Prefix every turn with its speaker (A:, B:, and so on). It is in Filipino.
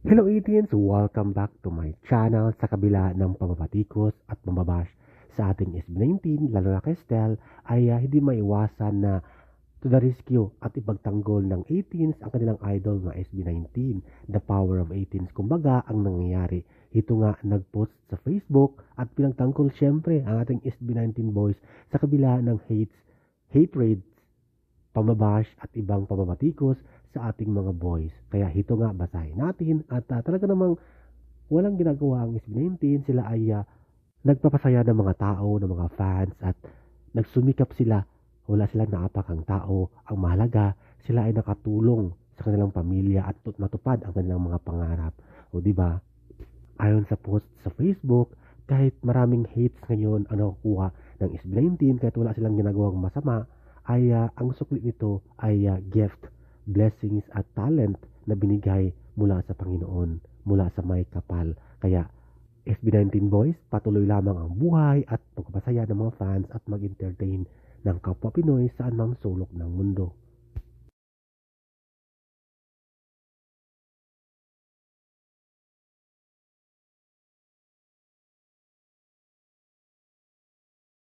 A: Hello 18s! Welcome back to my channel sa kabila ng pamapatikos at pambabash sa ating SB19, lalo na kay Stel, ay uh, hindi maiwasan na to the rescue at ipagtanggol ng 18s ang kanilang idol na SB19. The power of 18s, kumbaga, ang nangyayari. Ito nga nagpost sa Facebook at pinagtanggol syempre ang ating SB19 boys sa kabila ng hates, hate raids, pamabash at ibang pamabatikos sa ating mga boys. Kaya ito nga, basahin natin at uh, talaga namang walang ginagawa ang SB19. Sila ay uh, nagpapasaya ng mga tao, ng mga fans at nagsumikap sila. Wala silang naapakang tao. Ang mahalaga, sila ay nakatulong sa kanilang pamilya at matupad ang kanilang mga pangarap. O di ba? Ayon sa post sa Facebook, kahit maraming hates ngayon ang nakukuha ng SB19 kahit wala silang ginagawang masama, ay uh, ang sukli nito ay uh, gift blessings at talent na binigay mula sa Panginoon, mula sa may kapal. Kaya SB19 Boys, patuloy lamang ang buhay at pagpapasaya ng mga fans at mag-entertain ng kapwa Pinoy saan mang sulok ng mundo.